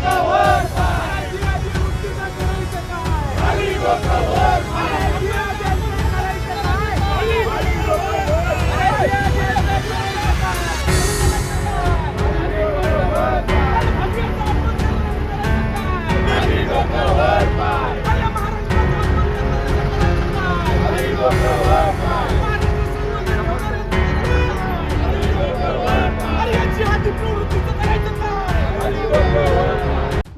Chicago.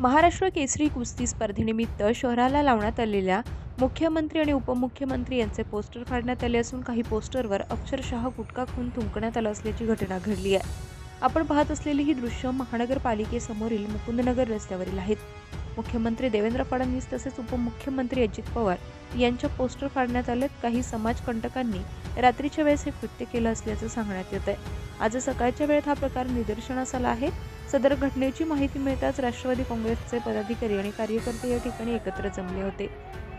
Maharashtra Kesari कुस्ती स्पर्धेनिमित्त शहराला लावण्यात आलेल्या मुख्यमंत्री आणि उपमुख्यमंत्री यांचे पोस्टर फाडण्यात आले असून काही पोस्टरवर अक्षरशः गुटखा खून थुंकण्यात आला असल्याची घटना घडली आहे. आपण पाहत असलेली ही दृश्य महानगरपालिकेसमोरील मुकुंदनगर रस्त्यावरील आहेत मुख्यमंत्री देवेंद्र फडणवीस तसेच उपमुख्यमंत्री अजित पवार यांच्या पोस्टर फाडण्यात आलेत काही समाजकंटकांनी रात्रीच्या वेळेस हे कृत्य केलं असल्याचं सांगण्यात येत आहे आज सकाळच्या वेळेत हा प्रकार निदर्शनास आला आहे. सदर घटनेची माहिती मिळताच राष्ट्रवादी काँग्रेसचे पदाधिकारी आणि कार्यकर्ते या ठिकाणी एकत्र जमले होते.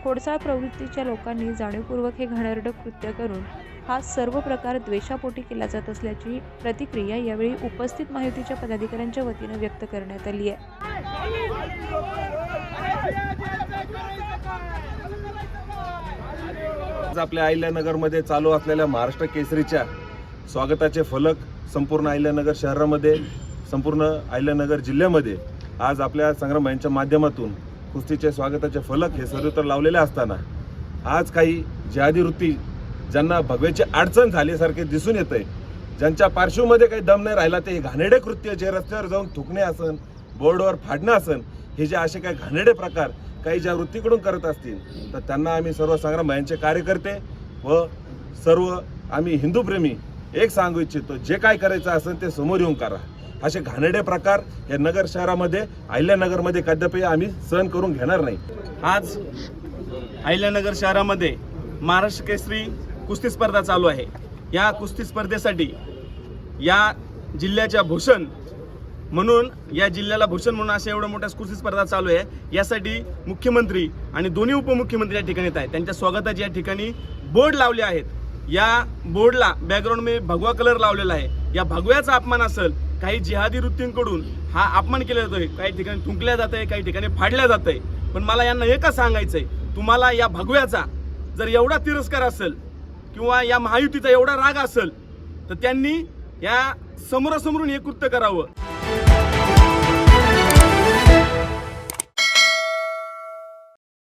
खोडसाळ प्रवृत्तीच्या लोकांनी जाणीवपूर्वक हे घाणेरडं कृत्य करून हा सर्व प्रकार द्वेषापोटी केला जात असल्याची प्रतिक्रिया यावेळी उपस्थित माहितीच्या पदाधिकाऱ्यांच्या वतीनं व्यक्त करण्यात आली आहे. आपल्या अहिल्यानगरमध्ये चालू असलेल्या महाराष्ट्र केसरीच्या स्वागताचे फलक संपूर्ण अहिल्यानगर शहरामध्ये संपूर्ण अहिल्यानगर जिल्ह्यामध्ये आज आपल्या संग्रामांच्या माध्यमातून कुस्तीचे स्वागताचे फलक हे सर्वत्र लावलेले असताना आज काही जिहादी वृत्ती ज्यांना भगव्याची अडचण झाल्यासारखे दिसून येत आहे ज्यांच्या पार्श्वमध्ये काही दम नाही राहिला ते घाणेडे घाणेरडे कृत्य जे रस्त्यावर जाऊन थुकणे असन बोर्डवर फाडणं असन हे जे असे काही घाणेरडे प्रकार काही ज्या वृत्तीकडून करत असतील तर त्यांना आम्ही सर्व संग्राम यांचे कार्यकर्ते व सर्व आम्ही हिंदूप्रेमी एक सांगू इच्छितो जे काय करायचं असेल ते समोर येऊन करा. असे घाणेरडे प्रकार या नगर शहरामध्ये अहिल्यानगरमध्ये कदापि आम्ही सहन करून घेणार नाही. आज अहिल्यानगर शहरामध्ये महाराष्ट्र केसरी कुस्ती स्पर्धा चालू आहे. या कुस्ती स्पर्धेसाठी या जिल्ह्याच्या भूषण म्हणून या जिल्ह्याला भूषण म्हणून अशा एवढ्या मोठ्या कुस्ती स्पर्धा चालू आहे. यासाठी मुख्यमंत्री आणि दोन्ही उपमुख्यमंत्री या ठिकाणी येत आहेत. त्यांच्या स्वागताचे या ठिकाणी बोर्ड लावले आहेत. या बोर्डला बॅकग्राऊंडमध्ये भगवा कलर लावलेला आहे. या भगव्याचा अपमान असेल काही जिहादी वृत्तींकडून हा अपमान केला जातोय काही ठिकाणी थुंकल्या जात आहे काही ठिकाणी फाडल्या जात आहे पण मला यांना एकच सांगायचंय तुम्हाला या भगव्याचा जर एवढा तिरस्कार असेल किंवा या महायुतीचा एवढा राग असेल तर त्यांनी या समोरासमोरून हे कृत्य करावं.